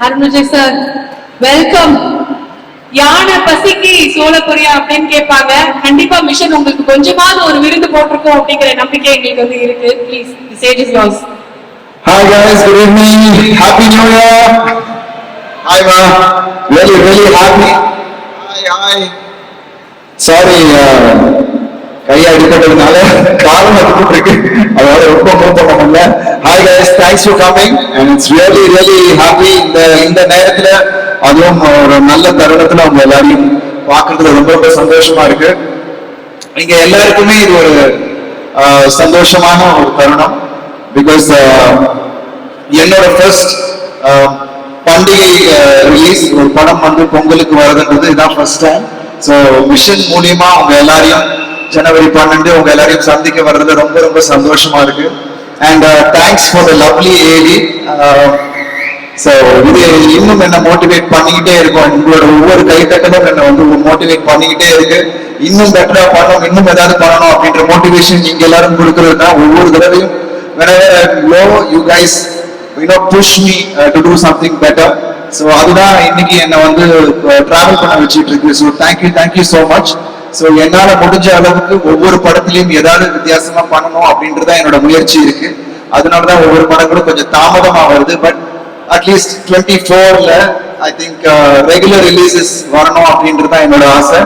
அருணுஜய் sir welcome யானை பசிக்கு சோழப்புரியா அப்படின்னு கேட்பாங்க கண்டிப்பா மிஷன் உங்களுக்கு கொஞ்சமாவது ஒரு விருந்து போட்டிருக்கோம் அப்படிங்கிற நம்பிக்கை எங்களுக்கு வந்து இருக்கு please Sage is yours Hi guys, good evening. Happy New Year. Hi ma. Really, really happy. Hi, hi. Sorry, கையா இருக்கிறதுனால அடிப்பட்டதுனால காலம் அடிபட்டு இருக்கு அதனால ரொம்ப மூவ் பண்ண முடியல hi guys thanks for coming and it's really really happy இந்த இந்த நேரத்துல அதுவும் ஒரு நல்ல தருணத்துல அவங்க எல்லாரையும் பார்க்கறதுல ரொம்ப ரொம்ப சந்தோஷமா இருக்கு. இங்க எல்லாருக்குமே இது ஒரு சந்தோஷமான ஒரு தருணம். பிகாஸ் என்னோட ஃபர்ஸ்ட் பண்டிகை ரிலீஸ் ஒரு படம் வந்து பொங்கலுக்கு வருதுன்றது இதான் ஃபர்ஸ்ட் டைம் ஸோ மிஷன் மூலியமா அவங்க எல்லாரையும் ஜனவரி பன்னெண்டு உங்க எல்லாரையும் சந்திக்க வர்றதுல ரொம்ப ரொம்ப சந்தோஷமா இருக்கு. And thanks for the lovely AD so இது இன்னும் என்ன மோட்டிவேட் பண்ணிக்கிட்டே இருக்கும். உங்களோட ஒவ்வொரு கைத்தட்டலும் என்ன வந்து மோட்டிவேட் பண்ணிக்கிட்டே இருக்கு. இன்னும் பெட்டரா பண்ணணும் இன்னும் ஏதாவது பண்ணணும் அப்படின்ற மோட்டிவேஷன் நீங்க எல்லாரும் கொடுக்கறது தான். ஒவ்வொரு தடவையும் whenever I'm low you guys you know push me uh, so அதுதான் இன்னைக்கு என்னை வந்து uh, டிராவல் பண்ண வச்சுட்டு இருக்கு. So thank you thank you so much so என்னால முடிஞ்ச அளவுக்கு ஒவ்வொரு படத்துலயும் ஏதாவது வித்தியாசமா பண்ணணும் அப்படின்றத என்னோட முயற்சி இருக்கு. அதனாலதான் ஒவ்வொரு படங்களும் கொஞ்சம் தாமதமா வருது. பட் அட்லீஸ்ட் டுவெண்ட்டி ஃபோர்ல ஐ திங்க் ரெகுலர் ரிலீசஸ் வரணும் அப்படின்றது தான் என்னோட ஆசை.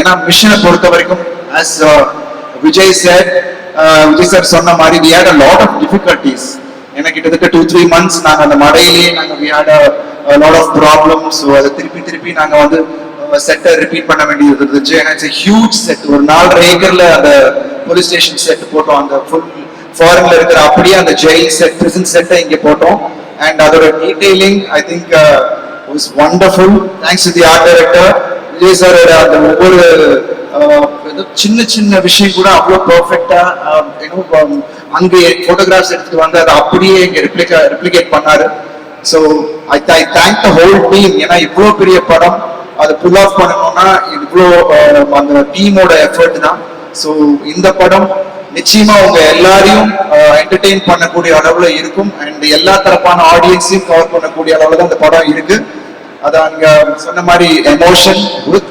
ஏன்னா மிஷனை பொறுத்த வரைக்கும் as uh, Vijay sir uh, Vijay sir சொன்ன மாதிரி we had a lot of difficulties ஏன்னா கிட்டத்தட்ட டூ த்ரீ மந்த்ஸ் நாங்கள் அந்த மழையிலேயே நாங்க we had a, a lot so அதை திருப்பி திருப்பி நாங்க வந்து செட்டை ரிப்பீட் பண்ண வேண்டியது இருந்துச்சு. ஏன்னா இட்ஸ் ஹியூஜ் செட் ஒரு நாலரை ஏக்கர்ல அந்த போலீஸ் ஸ்டேஷன் செட் போட்டோம். அந்த ஃபுல் ஃபாரின்ல இருக்கிற அப்படியே அந்த ஜெயில் செட் பிரிசன் செட்டை இங்கே போட்டோம். அண்ட் அதோட detailing I think was wonderful thanks to the art director Vijay சாரோட அந்த ஒவ்வொரு uh, சின்ன சின்ன விஷயம் கூட அவ்வளோ um, பர்ஃபெக்டா um, அங்கே போட்டோகிராஃப்ஸ் எடுத்துட்டு வந்து அதை அப்படியே இங்கே ரிப்ளிகா ரிப்ளிகேட் பண்ணாரு. So I I thank the whole team ஏன்னா இவ்வளோ பெரிய படம் அதை புல் ஆஃப் பண்ணணும்னா இவ்வளோ அந்த டீமோட எஃபர்ட் தான். ஸோ இந்த படம் நிச்சயமா உங்க எல்லாரையும் என்டர்டெயின் பண்ணக்கூடிய அளவுல இருக்கும். அண்ட் எல்லா தரப்பான ஆடியன்ஸையும் கவர் பண்ணக்கூடிய அளவுல தான் இந்த படம் இருக்கு. அதான் நீங்க சொன்ன மாதிரி emotion with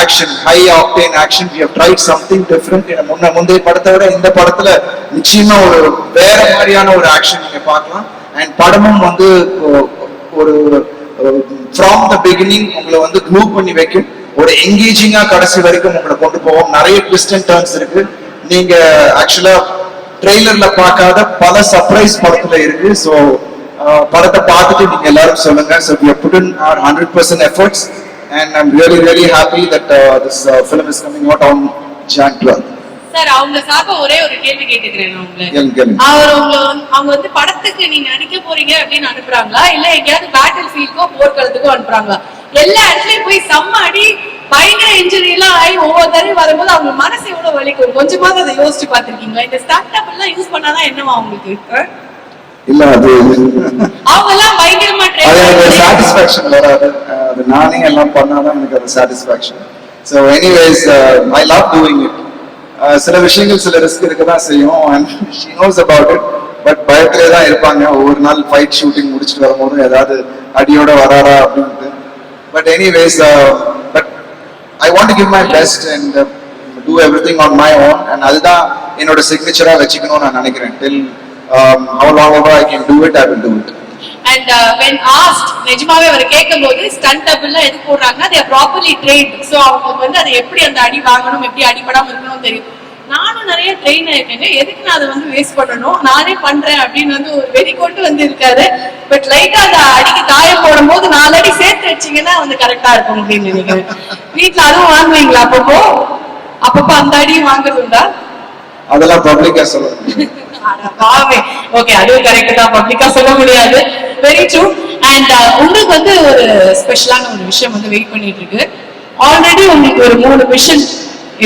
action high octane action we have something different முன்ன முந்தைய படத்தை விட இந்த படத்துல நிச்சயமா ஒரு வேற மாதிரியான ஒரு ஆக்ஷன் நீங்க பார்க்கலாம். அண்ட் படமும் வந்து ஒரு ஃப்ரம் த பிகினிங் உங்களை வந்து க்ளூ பண்ணி வைக்கும். ஒரு எங்கேஜிங்கா கடைசி வரைக்கும் உங்களை கொண்டு போவோம் நிறைய ட்விஸ்ட் அண்ட் டர்ன்ஸ் இருக்கு. நீங்க ஆக்சுவலா ட்ரெய்லர்ல பார்க்காத பல சர்ப்ரைஸ் படத்துல இருக்கு. ஸோ படத்தை பார்த்துட்டு நீங்க எல்லாரும் சொல்லுங்க. So we put in our hundred percent efforts and I'm really really happy that this film is coming out on Jan twelfth sir அவங்க சார்பா ஒரே ஒரு கேள்வி கேட்டுக்கிறேன் கேளுங்க அவர் வந்து- அவங்க வந்து படத்துக்கு நீங்க நடிக்க போறீங்க அப்படின்னு அனுப்புறாங்களா? இல்ல எங்கேயாவது பேட்டில் ஃபீல்டுக்கோ போர்க்களத்துக்கோ அனுப்புறாங்களா? எல்லா இடத்துலயும் போய் செம்ம அடி பயங்கர இன்ஜுரி எல்லாம் ஆகி ஒவ்வொரு தடவை வரும்போது அவங்க மனசு எவ்வளவு வலிக்கும்? கொஞ்சமாவது அதை யோசிச்சு பாத்திருக்கீங்களா இந்த ஸ்டார்ட் அப் எல்லாம் யூஸ் பண்ணாதான் என்னவா அவங்களுக்கு? இல்ல அது அவங்க எல்லாம் பயங்கரமா சாட்டிஸ்பாக்சன் வராது. அது நானே எல்லாம் பண்ணாதான் எனக்கு அது satisfaction so anyways I love doing it சில விஷயங்கள் சில ரிஸ்க் இருக்க தான் செய்யும். And she knows about it but பயத்திலே தான் இருப்பாங்க. ஒவ்வொரு நாள் ஃபைட் ஷூட்டிங் முடிச்சுட்டு வரும்போது ஏதாவது அடியோட வராரா அப்படின்ட்டு. But anyways but I want give my best and do everything on my own and அதுதான் என்னோட சிக்னேச்சராக வச்சுக்கணும்னு நான் நினைக்கிறேன். Till um, how long ever I can do it, I will and when asked நிஜமாவே அவர் கேட்கும்போது ஸ்டண்ட் டபுள்லாம் எது போடுறாங்கன்னா they ப்ராப்பர்லி ட்ரெயின் ஸோ அவங்களுக்கு வந்து அதை எப்படி அந்த அடி வாங்கணும் எப்படி அடிபடாமல் இருக்கணும் தெரியும். நானும் நிறைய ட்ரெயின் ஆயிருக்கேங்க. எதுக்கு நான் அதை வந்து வேஸ்ட் பண்ணணும்? நானே பண்றேன் அப்படின்னு வந்து ஒரு கொண்டு வந்து இருக்காரு பட் லைட்டா அந்த அடிக்கு காயம் போடும் போது நாலு அடி சேர்த்து வச்சீங்கன்னா வந்து கரெக்டா இருக்கும் அப்படின்னு நினைக்கிறேன். வீட்ல அதுவும் வாங்குவீங்களா அப்பப்போ? அப்பப்போ அந்த அடியும் வாங்குறது உண்டா அதெல்லாம் பப்ளிக்கா சொல்லணும். பாவே ஓகே அதுவும் கரெக்ட் தான். பப்ளிக்கா சொல்ல முடியாது. வெரி ட்ரூ அண்ட் உங்களுக்கு வந்து ஒரு ஸ்பெஷலான ஒரு விஷயம் வந்து வெயிட் பண்ணிட்டு இருக்கு. ஆல்ரெடி உங்களுக்கு ஒரு மூணு மிஷன்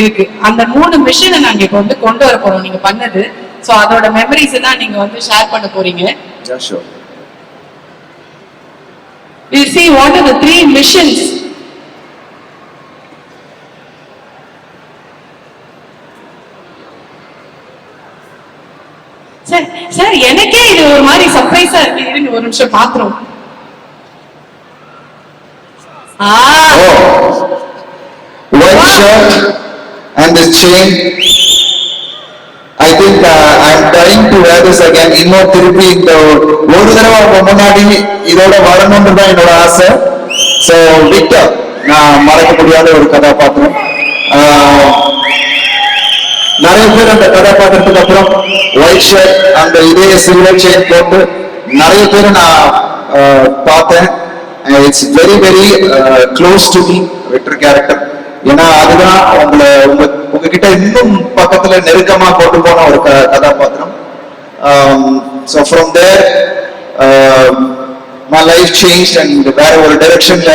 இருக்கு. அந்த மூணு மிஷனை நாங்க இப்போ வந்து கொண்டு வர போறோம். நீங்க பண்ணது. சோ அதோட மெமரிஸ் தான் நீங்க வந்து ஷேர் பண்ண போறீங்க. Yeah, sure. we see what are the three missions? Sir sir எனக்கே இது ஒரு மாதிரி சர்ப்ரைஸா இருக்கு. இருங்க ஒரு நிமிஷம் பாக்குறோம். ஆ. Oh, white shirt and this chain. I think uh, I'm trying to wear this again. இன்னும் திருப்பி இந்த ஒரு தடவை அவங்க முன்னாடி இதோட வரணும்னு தான் என்னோட ஆசை ஸோ விக்டர் நான் மறக்க முடியாத ஒரு கதாபாத்திரம் ஆஹ், நிறைய பேர் அந்த கதாபாத்திரத்துக்கு அப்புறம் ஒயிட் ஷர்ட் அந்த இதே சில்வர் செயின் போட்டு நிறைய பேர் நான் பார்த்தேன் it's very very close to me Victor character ஏன்னா அதுதான் உங்களை உங்க உங்ககிட்ட இன்னும் பக்கத்துல நெருக்கமா கொண்டு போன ஒரு கதாபாத்திரம் so from there my life change and வேற ஒரு டைரக்ஷன்ல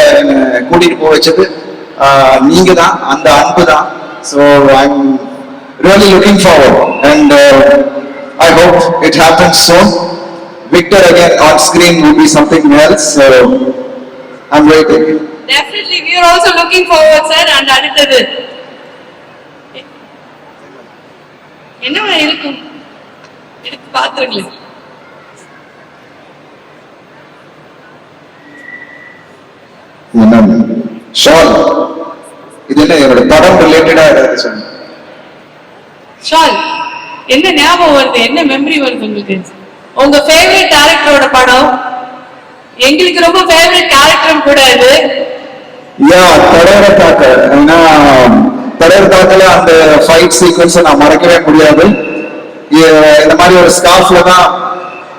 கூட்டிட்டு போக வச்சது நீங்க தான் அந்த அன்பு தான் so I'm really looking forward and I hope it happens soon Victor again on screen will be something else so I'm waiting Definitely, we are also looking forward, sir, and அடுத்தது என்ன இருக்கும் எடுத்து பாத்துருங்களேன் என்ன ஷால். இது என்ன என்னோட படம் ரிலேட்டடா ஏதாவது சொல்லுங்க ஷால் என்ன ஞாபகம் வருது? என்ன மெமரி வருது உங்களுக்கு? உங்க ஃபேவரட் கேரக்டரோட படம்? எங்களுக்கு ரொம்ப ஃபேவரட் கேரக்டரும் கூட யா ஏன்னா தடவர தாக்கல அந்த ஃபைட் சீக்வன்ஸை நான் மறக்கவே முடியாது. இந்த மாதிரி ஒரு ஸ்காஃப்ல தான்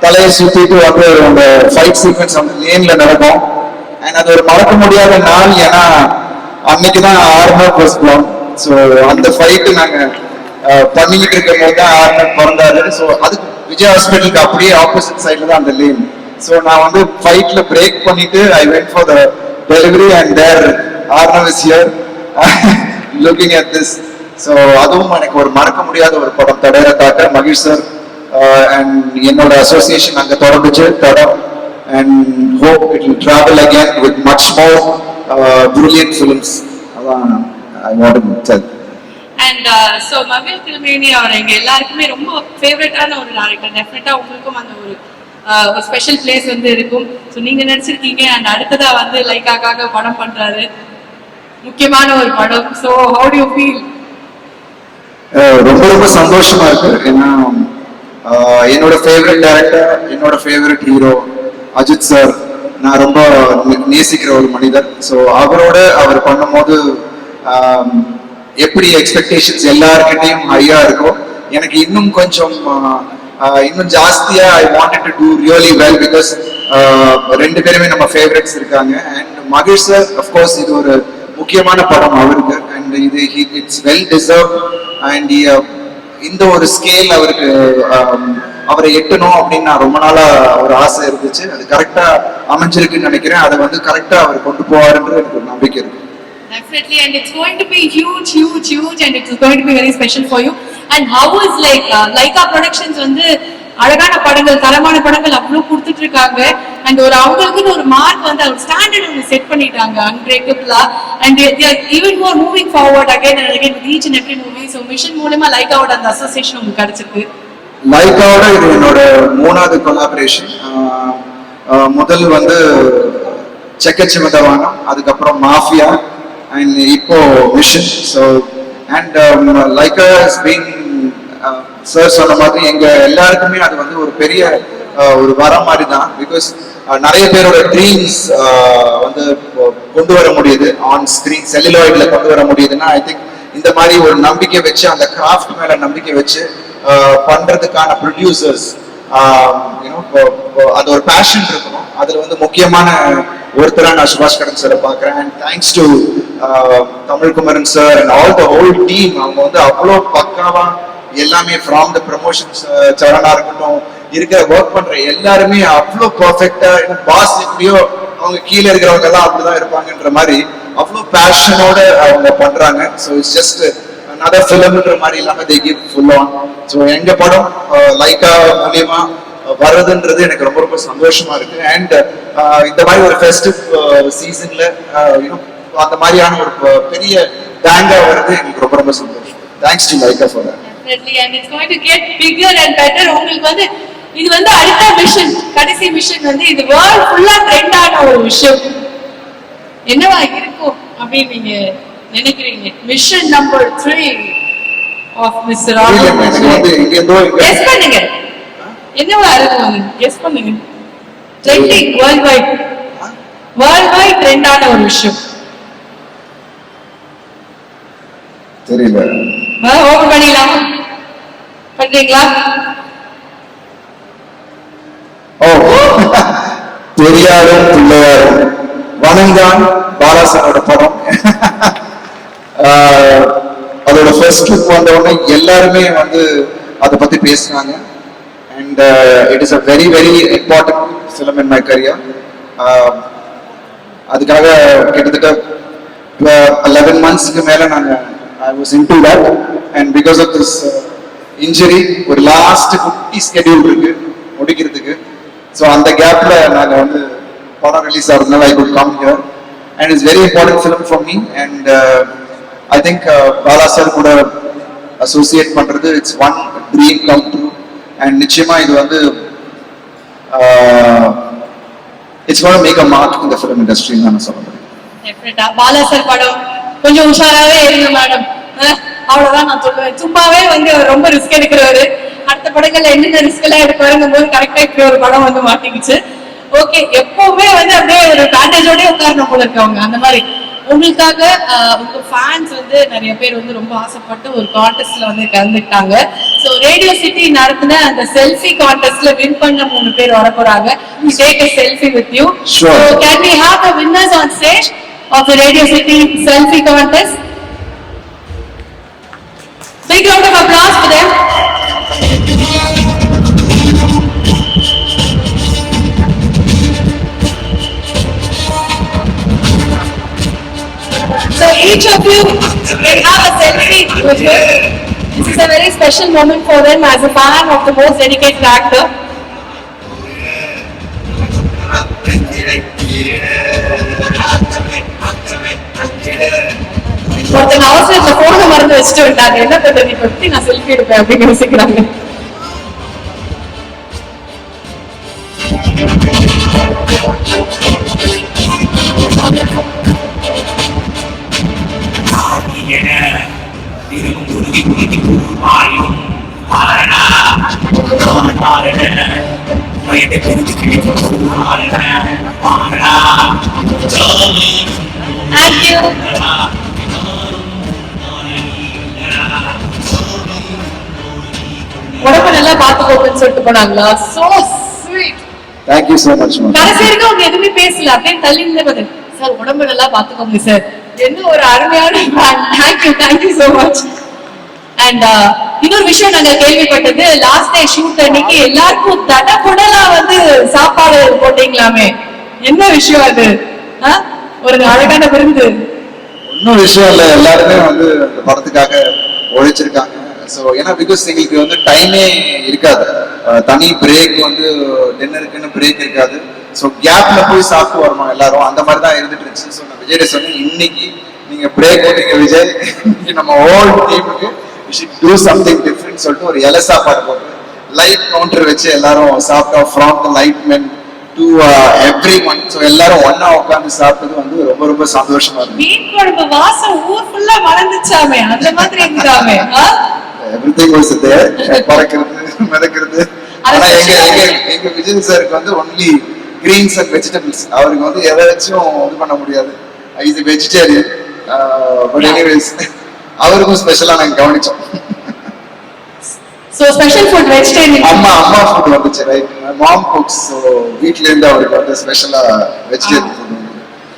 தலையை சுத்திட்டு வந்து அந்த ஃபைட் சீக்வன்ஸ் அந்த லேன்ல நடக்கும். அண்ட் அது ஒரு மறக்க முடியாத நாள் ஏன்னா அன்னைக்கு தான் ஆர்னர் ஃபர்ஸ்ட் ஸோ அந்த ஃபைட்டு நாங்க பண்ணிக்கிட்டு இருக்கும் போது தான் ஆர்னர் பிறந்தாரு. ஸோ அதுக்கு விஜய் ஹாஸ்பிட்டலுக்கு அப்படியே ஆப்போசிட் சைட்ல தான் அந்த லேன் ஸோ நான் வந்து ஃபைட்ல பிரேக் பண்ணிட்டு I wait for the delivery and there Arnav is here looking at this so அதுவும் எனக்கு ஒரு மறக்க முடியாத ஒரு படம். தடையற தாக்க மகிஷ் சார் அண்ட் என்னோட அசோசியேஷன் அங்கே தொடர்ந்துச்சு Thadam. And hope it will travel again with much more brilliant films அதான் I want tell and so மகிழ் திருமேனி அவர் எங்க எல்லாருக்குமே ரொம்ப ஃபேவரட்டான ஒரு டேரக்டர் டெஃபினட்டா உங்களுக்கும் அந்த ஒரு uh, ஒரு ஸ்பெஷல் பிளேஸ் வந்து இருக்கும். ஸோ நீங்க நினைச்சிருக்கீங்க. அண்ட் அடுத்ததா வந்து லைக்காக படம் பண்றாரு. முக்கியமான ஒரு படம். So how do you feel ரொம்ப ரொம்ப சந்தோஷமா இருக்கு. ஏன்னா என்னோட ஃபேவரட் டேரக்டர் என்னோட ஃபேவரட் ஹீரோ அஜித் சார் நான் ரொம்ப நேசிக்கிற ஒரு மனிதர். ஸோ அவரோட அவர் பண்ணும்போது எப்படி எக்ஸ்பெக்டேஷன்ஸ் எல்லாருக்கிட்டையும் ஹையா இருக்கோ எனக்கு இன்னும் கொஞ்சம் இன்னும் ஜாஸ்தியா I wanted to do really well because ரெண்டு பேருமே நம்ம ஃபேவரட்ஸ் இருக்காங்க. அண்ட் மகேஷ் சார் அஃப்கோர்ஸ் இது ஒரு முக்கியமான படம் அவருக்கு. அண்ட் இது இட்ஸ் வெல் டிசர்வ் அண்ட் இந்த ஒரு ஸ்கேல் அவருக்கு ஆம், அவரை எட்டணும் அப்படின்னு நான் ரொம்ப நாளா ஒரு ஆசை இருந்துச்சு. அது கரெக்டா அமைஞ்சிருக்குன்னு நினைக்கிறேன். அதை வந்து கரெக்டா அவர் கொண்டு போவாருன்ற எனக்கு ஒரு நம்பிக்கை இருக்கு. Definitely, and it's going to be huge, huge, huge, and it's going to be very special for you. And how is like uh, Leica Productions வந்து அழகான படங்கள் தரமான படங்கள் அவ்வளவு கொடுத்துட்டு இருக்காங்க அண்ட் ஒரு அவங்களுக்குன்னு ஒரு மார்க் வந்து அவங்க ஸ்டாண்டர்ட் ஒன்று செட் பண்ணிட்டாங்க அன்பிரேக்கபிளா and even more moving forward again and again reach and every movie so mission மூலமா லைக்காவோட அந்த அசோசியேஷன் உங்களுக்கு கிடைச்சிருக்கு. லைக்காவோட இது என்னோட மூணாவது கொலாபரேஷன் முதல் வந்து செக்கச்சிமதவானம் அதுக்கப்புறம் மாஃபியா அண்ட் இப்போ mission so and Lyca is been sir சொன்ன மாதிரி எங்க எல்லாருக்குமே அது வந்து ஒரு பெரிய ஒரு வரம் மாதிரி தான் பிகாஸ் நிறைய பேரோட ட்ரீம்ஸ் வந்து கொண்டு வர முடியுது. ஆன் ஸ்கிரீன் செல்லுலாய்ட்ல கொண்டு வர முடியுதுன்னா ஐ திங்க் இந்த மாதிரி ஒரு நம்பிக்கை வச்சு அந்த கிராஃப்ட் மேல நம்பிக்கை வச்சு பண்றதுக்கான ப்ரொடியூசர்ஸ் அது ஒரு பேஷன் இருக்கணும். அதுல வந்து முக்கியமான ஒருத்தரா நான் சுபாஷ் கடன் சார் பாக்குறேன் and thanks to Tamil Kumaran sir and all the whole team அவங்க வந்து அவ்வளோ பக்காவா எல்லாமே ஃப்ராம் த ப்ரமோஷன்ஸ் சரணா இருக்கட்டும் இருக்கிற ஒர்க் பண்ற எல்லாருமே அவ்வளோ பர்ஃபெக்டா பாஸ் எப்படியோ அவங்க கீழே இருக்கிறவங்க எல்லாம் அப்படிதான் இருப்பாங்கன்ற மாதிரி அவ்வளோ பேஷனோட அவங்க பண்றாங்க. ஸோ இட்ஸ் ஜஸ்ட் அதர் ஃபிலிம்ன்ற மாதிரி இல்லாம they give full on so எங்க படம் uh, லைக்கா மூலியமா uh, வர்றதுன்றது எனக்கு ரொம்ப ரொம்ப சந்தோஷமா இருக்கு. அண்ட் uh, இந்த மாதிரி ஒரு ஃபெஸ்டிவ் சீசன்ல அந்த மாதிரியான ஒரு பெரிய பேங்கா வர்றது எனக்கு ரொம்ப ரொம்ப சந்தோஷம். Thanks to Lyca for Definitely, and it's going to get bigger and better. உங்களுக்கு வந்து இது வந்து அடுத்த மிஷன் கடைசி மிஷன் வந்து இது வேர்ல்ட் ஃபுல்லா ட்ரெண்ட் ஆன ஒரு விஷயம். என்னவா இருக்கும் அப்படின்னு நீங்க நினைக்கிறீங்க? Mission number three of mister guess பண்ணுங்க. என்னவா இருக்கும்? கெஸ் பண்ணுங்க. Trending world wide world wide ட்ரெண்டான ஒரு விஷயம். தெரியல. ஓபன் பண்ணிடலாமா பண்றீங்களா? ஓ பெரியாரும் பிள்ளையாரும் வணங்கான் பாலாசனோட படம். அதோட ஃபர்ஸ்ட் லுக் வந்த உடனே எல்லாருமே வந்து அதை பத்தி பேசினாங்க. And it is a very very important film in my career அதுக்காக கிட்டத்தட்ட லெவன் மந்த்ஸ்க்கு மேல நாங்க I was in to that and because of this injury ஒரு லாஸ்ட் குட்டி ஸ்கெடியூல் இருக்கு முடிக்கிறதுக்கு. ஸோ அந்த கேப்பில் நாங்கள் வந்து படம் ரிலீஸ் ஆகிறதுனால I good come here and it's very important film for me and I think Bala sir கூட அசோசியேட் பண்ணுறது it's one dream come true and நிச்சயமா இது வந்து it's got make a mark இந்த ஃபிலிம் இண்டஸ்ட்ரின்னு நான் சொல்ல முடியும். பாலா சார் படம் கொஞ்சம் உஷாராவே இருங்க மேடம் அவ்வளவுதான் நான் சொல்லுவேன். சும்மாவே வந்து அவர் ரொம்ப ரிஸ்க் எடுக்கிறவரு. அடுத்த படங்கள்ல என்னென்ன ரிஸ்க் எல்லாம் எடுப்பாருங்கும் போது கரெக்டா இப்படி ஒரு படம் வந்து மாட்டிக்கிச்சு. ஓகே எப்பவுமே வந்து அப்படியே ஒரு பேண்டேஜோட உட்காரணும் போல இருக்கு அவங்க. அந்த மாதிரி. உங்களுக்காக உங்க ஃபேன்ஸ் வந்து நிறைய பேர் வந்து ரொம்ப ஆசைப்பட்டு ஒரு கான்டெஸ்ட்ல வந்து கலந்துக்கிட்டாங்க. ஸோ ரேடியோ சிட்டி நடத்தின அந்த செல்ஃபி கான்டெஸ்ட்ல வின் பண்ண மூணு பேர் வர போறாங்க take a selfie with you we have the winners on stage of the Radio City selfie contest? Big round of applause for them. So each of you can have a selfie with him. This is a very special moment for them as a fan of the most dedicated actor. ஒருத்தன் அவசரத்துல போன மறந்து வச்சுட்டு விட்டாங்க என்ன பண்றது நீ பத்தி நான் செல்ஃபி எடுப்பேன் அப்படின்னு யோசிக்கிறாங்க Thank you. உடம்ப நல்லா பாத்துக்கோங்கன்னு சொல்லிட்டு போனாங்களா? So sweet thank you so much ma'am கடைசி வரைக்கும் அவங்க எதுவுமே பேசல. அப்படியே தள்ளி நின்று சார் உடம்ப நல்லா பாத்துக்கோங்க சார் என்ன ஒரு அருமையான thank you thank you so much and இன்னொரு விஷயம் நாங்க கேள்விப்பட்டது. லாஸ்ட் டே ஷூட் அன்னைக்கு எல்லாருக்கும் தடபுடலா வந்து சாப்பாடு போட்டீங்களாமே? என்ன விஷயம் அது? ஒரு அழகான விருந்து இன்னும் விஷயம் இல்லை. எல்லாருமே வந்து இந்த படத்துக்காக உழைச்சிருக்காங்க. ஸோ ஏன்னா பிகாஸ் எங்களுக்கு வந்து டைமே இருக்காது. தனி பிரேக் வந்து டின்னருக்குன்னு பிரேக் இருக்காது. ஸோ கேப்ல போய் சாப்பிட்டு வரணும் எல்லாரும். அந்த மாதிரி தான் இருந்துட்டு இருந்துச்சு. ஸோ நான் விஜய் சொன்னேன் இன்னைக்கு நீங்க பிரேக் நீங்க விஜய். நம்ம ஹோல் டீமுக்கு டூ சம்திங் டிஃப்ரெண்ட் சொல்லிட்டு ஒரு இலை சாப்பாடு போட்டு லைட் கவுண்டர் வச்சு எல்லாரும் சாப்பிட்டோம். From the light men to every one so எல்லாரும் ஒன்னா உட்காந்து சாப்பிட்டது வந்து ரொம்ப ரொம்ப சந்தோஷமா இருக்கும் மீன் குழம்பு வாசம் ஊர் ஃபுல்லா மறந்துச்சாமே. அந்த மாதிரி இருந்தாமே ஆ? எவ்ரிதிங் வாஸ் தேர் பறக்கிறது மிதக்கிறது. ஆனா எங்க. எங்க எங்க விஜய் சாருக்கு வந்து ஒன்லி கிரீன்ஸ் அண்ட் வெஜிடபிள்ஸ் அவருக்கு வந்து எதை வச்சும் இது பண்ண முடியாது. இது வெஜிடேரியன் பட் எனிவேஸ் அவருக்கும் ஸ்பெஷலா நாங்க கவனிச்சோம். சோ ஸ்பெஷல் ஃபுட் வெஜிடேரியன் அம்மா அம்மா ஃபுட் வந்துச்சு ரைட் மாம் குக்ஸ் ஸோ வீட்ல இருந்து அவருக்கு வந்து ஸ்பெஷலா வெஜிடேரியன் ஃபுட்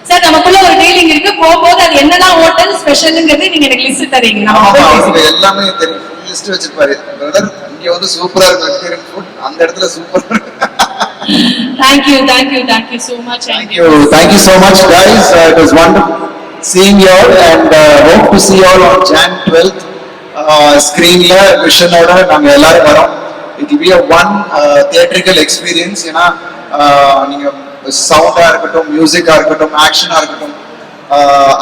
சார் நமக்குள்ள ஒரு டீலிங் இருக்கு. போகும்போது அது என்னதான் ஹோட்டல் ஸ்பெஷல்ங்கிறது நீங்க எனக்கு லிஸ்ட் தரீங்க. எல்லாமே தெரியும். லிஸ்ட் வச்சிருப்பாரு பிரதர் இங்க வந்து சூப்பரா இருக்கு வெஜிடேரியன் ஃபுட் அந்த இடத்துல சூப்பரா இருக்கு Thank you, thank you, thank you so much. Thank you. Thank you so much, guys. Uh, it was wonderful seeing you all and uh, hope to see you all on Jan 12th. Uh, screenல விஷனோட நாங்க எல்லாரும் வரோம் it be a one theatrical experience ஏன்னா uh, நீங்க சவுண்டா இருக்கட்டும் மியூசிக்கா இருக்கட்டும் ஆக்ஷனா இருக்கட்டும்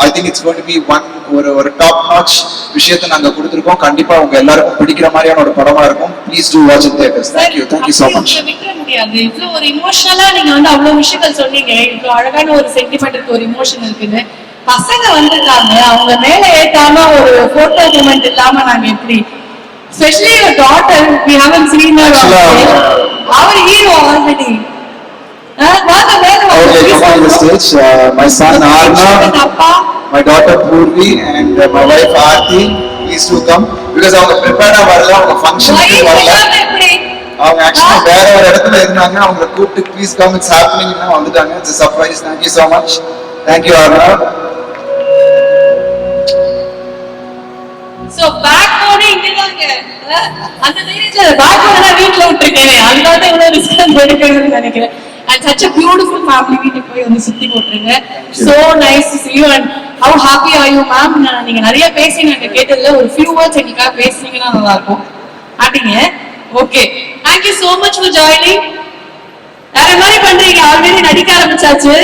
I think it's going to be one ஒரு ஒரு டாப் நாச் விஷயத்தை நாங்க கொடுத்துருக்கோம். கண்டிப்பா உங்க எல்லாருக்கும் பிடிக்கிற மாதிரியான ஒரு படமா இருக்கும். Please do watch in theatres thank you thank you so much அப்படி விட்டுற முடியாது. இவ்வளவு ஒரு இமோஷனலா நீங்க வந்து அவ்வளவு விஷயங்கள் சொன்னீங்க. இவ்வளவு அழகான ஒரு சென்டிமெண்ட் இருக்கு ஒரு இமோஷன் இருக்குன்னு. பசங்க வந்திருக்காங்க. அவங்க மேல ஏத்தாம ஒரு போட்டோ மூமெண்ட் இல்லாம நாங்க எப்படி? Specially your daughter we haven't seen our hero already வாங்க Okay, come on the stage. Uh, my son Arna, அப்பா? My daughter Purvi, and uh, my wife Aarti. Please do come. Because அவங்க ப்ரிப்பேர்டா வரல அவங்க ஃபங்க்ஷனுக்கு வரல. அவங்க ஆக்சுவலி வேற ஒரு இடத்துல இருந்தாங்க. அவங்களை கூப்பிட்டு ப்ளீஸ் கம் இட்ஸ் ஹேப்பனிங் வந்துட்டாங்க. It's surprise thank you so much thank you Aarna so back போனே இங்கதாங்க அந்த தைரியத்துல பேக் போனா வீட்ல விட்டுருக்கேன். அதனால தான் இவ்வளவு ரிஸ்க் எடுக்கணும்னு நினைக்கிறேன். And such a beautiful family வீட்டுக்கு போய் வந்து சுத்தி போட்டுருங்க nice to see you and how happy are you ma'am நீங்க நிறைய பேசிங்க அங்க கேட்டதுல ஒரு few words எங்களுக்காக பேசுனீங்கன்னா நல்லா இருக்கும் அப்படிங்க okay thank you so much for joining வேற மாதிரி பண்றீங்க ஆல்ரெடி நடிக்க ஆரம்பிச்சாச்சு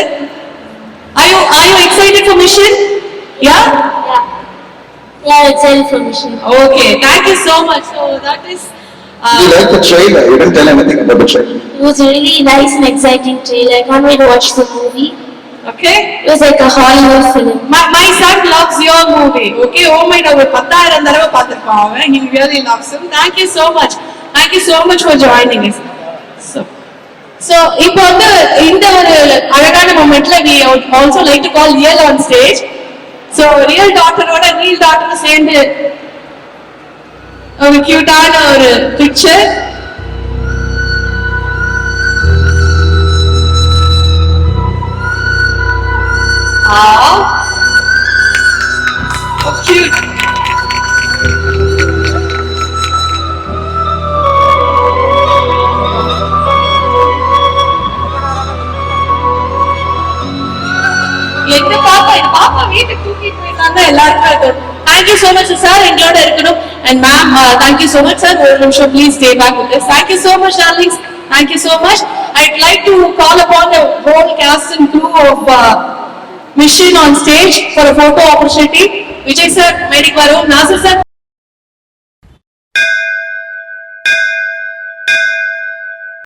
are you are you excited for mission yeah Yeah. Yeah, it's information. Okay, thank you so much. So that is. You Uh, like the trailer? You didn't tell anything about the trailer. It was a really nice and exciting trailer. I can't wait to watch the movie. okay. It was like a Hollywood film. My, my son loves your movie. Okay, oh my god, பத்தாயிரம் தடவை பார்த்திருப்பான் அவன். He really loves him. Thank you so much. Thank you so much for joining us. So, so இப்போ வந்து இந்த ஒரு அழகான மொமெண்ட்ல we would also like to call Real on stage. So real டாக்டரோட ரியல் டாக்டர் சேர்ந்து ஒரு கியூட்டான ஒரு பிக்சர் cute. எங்க பாப்பா? பாப்பா வீட்டுக்கு தூக்கிட்டு போயிருந்தாங்க எல்லாருக்கும் தேங்க்யூ சோ மச் சார் எங்களோட இருக்கணும். And ma'am, uh, thank you so much, sir. I'm sure please stay back with us. Thank you so much, darlings. Thank you so much. I'd like to call upon the whole cast and crew of uh, Mission on stage for a photo opportunity. Vijay sir, very Varun, Nasir sir.